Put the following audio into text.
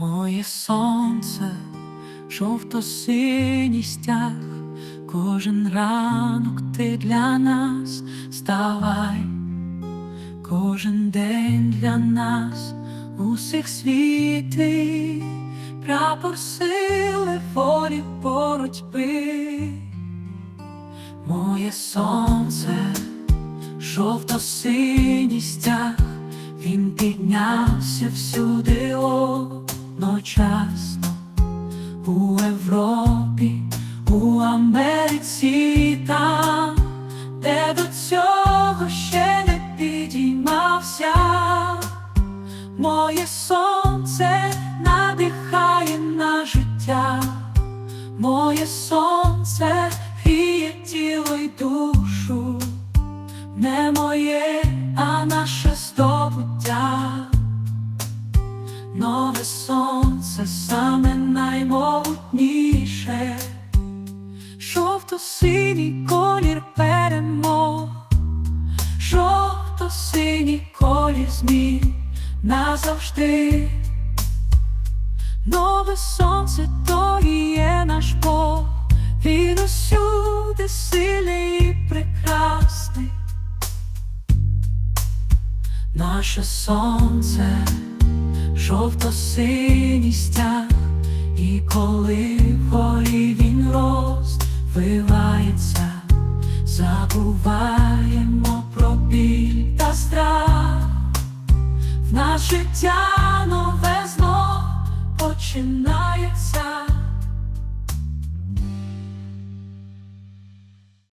Моє сонце, жовто-синій стяг, кожен ранок ти для нас. Ставай, кожен день для нас. Усіх світи, прапор сили, волі, боротьби, моє сонце, жовто-синій стяг, він піднявся всюди одночасно у Європі, у Америці, там, де до цього ще не підіймався. Моє сонце надихає на життя, моє сонце Нове сонце саме наймогутніше, жовто-синій колір перемог, жовто-синій колір змін назавжди. Нове сонце то і є наш Бог, він усюди сильний і прекрасний. Наше сонце жовто-синій стяг, і коли вгорі він розвивається, забуваємо про біль та страх, в нас життя нове знов починає.